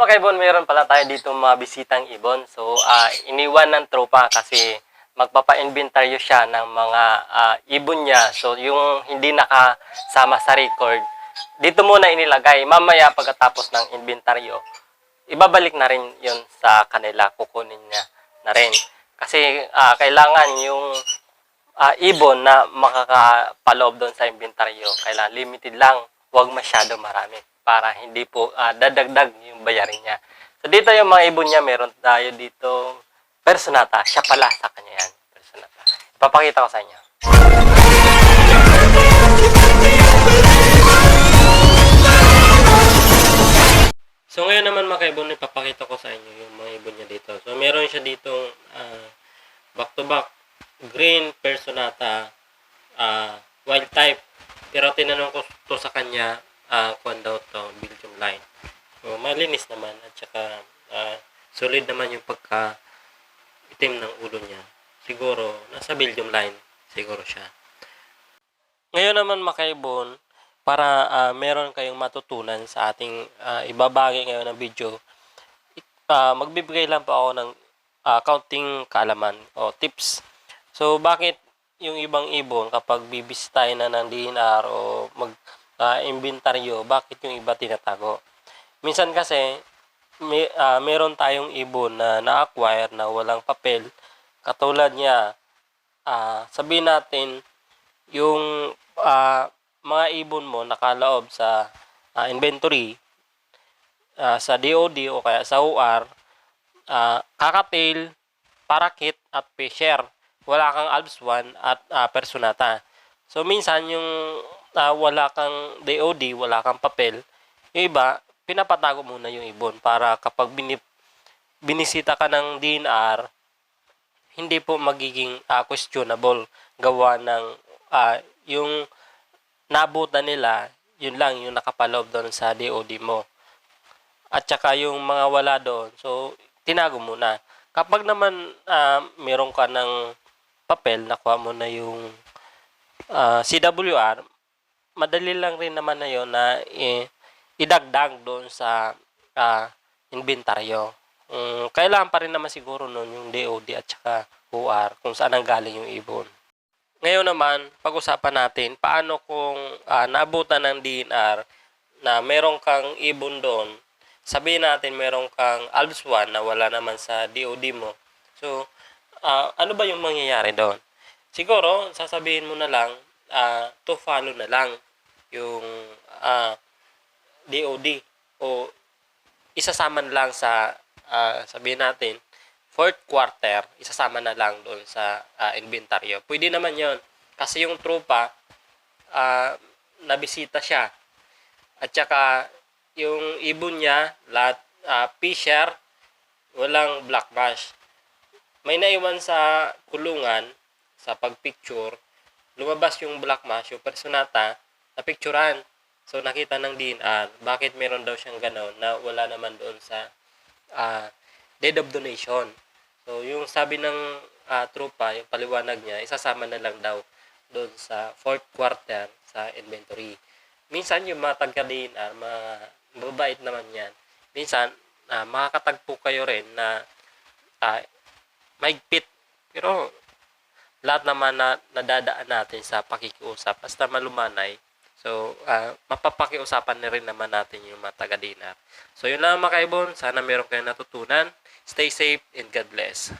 Mga kaibon, meron pala tayo dito mga bisitang ibon. So, ah, iniwan ng tropa kasi magpapa-inventaryo siya ng mga ah, ibon niya. So, yung hindi nakasama sa record, dito muna inilagay. Mamaya pagkatapos ng inventaryo, ibabalik na rin yun sa kanila. Kukunin niya na rin. Kasi ah, kailangan yung ah, ibon na makakapaloob doon sa inventaryo. Kailangan limited lang, huwag masyado marami para hindi po ah, dadagdag yung bayarin niya. So dito yung mga ibon niya, meron tayo dito personata. Siya pala sa kanya yan. Personata. Ipapakita ko sa inyo. So ngayon naman mga kaibon, ipapakita ko sa inyo yung mga ibon niya dito. So meron siya dito back to back green personata ah, wild type. Pero tinanong ko to sa kanya uh, kung daw to Belgium line. So malinis naman at saka ah, solid naman yung pagka itim ng ulo niya. Siguro nasa Belgium line siguro siya. Ngayon naman makaibon, para ah, meron kayong matutunan sa ating ah, ibabagi ngayon ng video, ah, magbibigay lang po ako ng ah, counting kaalaman o tips. So, bakit yung ibang ibon kapag bibisitahin na ng DNR o mag ah, inventaryo, bakit yung iba tinatago? Minsan kasi, may, ah, meron tayong ibon na na-acquire na walang papel. Katulad niya, ah, sabihin natin, yung ah, mga ibon mo nakaloob sa ah, inventory ah, sa DOD o kaya sa OR ah, kakatil, parakit at fisher. Wala kang ALPS 1 at ah, personata. So minsan yung ah, wala kang DOD, wala kang papel, yung iba pinapatago muna yung ibon para kapag binip, binisita ka ng DNR, hindi po magiging ah, questionable gawa ng ah, yung nabutan nila, yun lang yung nakapaloob doon sa DOD mo. At saka yung mga wala doon, so tinago mo na. Kapag naman ah, meron ka ng papel, nakuha mo na yung ah, CWR, madali lang rin naman na yun na eh, idagdag doon sa ah, inventaryo. Mm, kailangan pa rin naman siguro noon yung DOD at saka OR kung saan ang galing yung ibon. Ngayon naman, pag-usapan natin paano kung ah, naabutan ng DNR na meron kang ibon doon, sabihin natin meron kang ALBS 1 na wala naman sa DOD mo. So, ah, ano ba yung mangyayari doon? Siguro, sasabihin mo na lang, ah, to follow na lang yung ah, DOD o isasama na lang sa, ah, sabihin natin, fourth quarter, isasama na lang doon sa ah, inventaryo. Pwede naman yon Kasi yung trupa, ah, nabisita siya. At saka, yung ibon niya, lahat, ah, fisher, walang black mash. May naiwan sa kulungan, sa pagpicture, lumabas yung black mash, yung personata, na picturean. So, nakita ng DNR, bakit meron daw siyang gano'n na wala naman doon sa ah, deed of donation. So, yung sabi ng ah, tropa, yung paliwanag niya, isasama na lang daw doon sa fourth quarter sa inventory. Minsan, yung mga taga-DNR, mga mabait naman yan. Minsan, ah, makakatagpo kayo rin na ah, maigpit. Pero, lahat naman na nadadaan natin sa pakikiusap, basta malumanay, So, ah, mapapakiusapan na rin naman natin yung mga taga-dinar. So, yun lang mga kaibon. Sana meron kayong natutunan. Stay safe and God bless.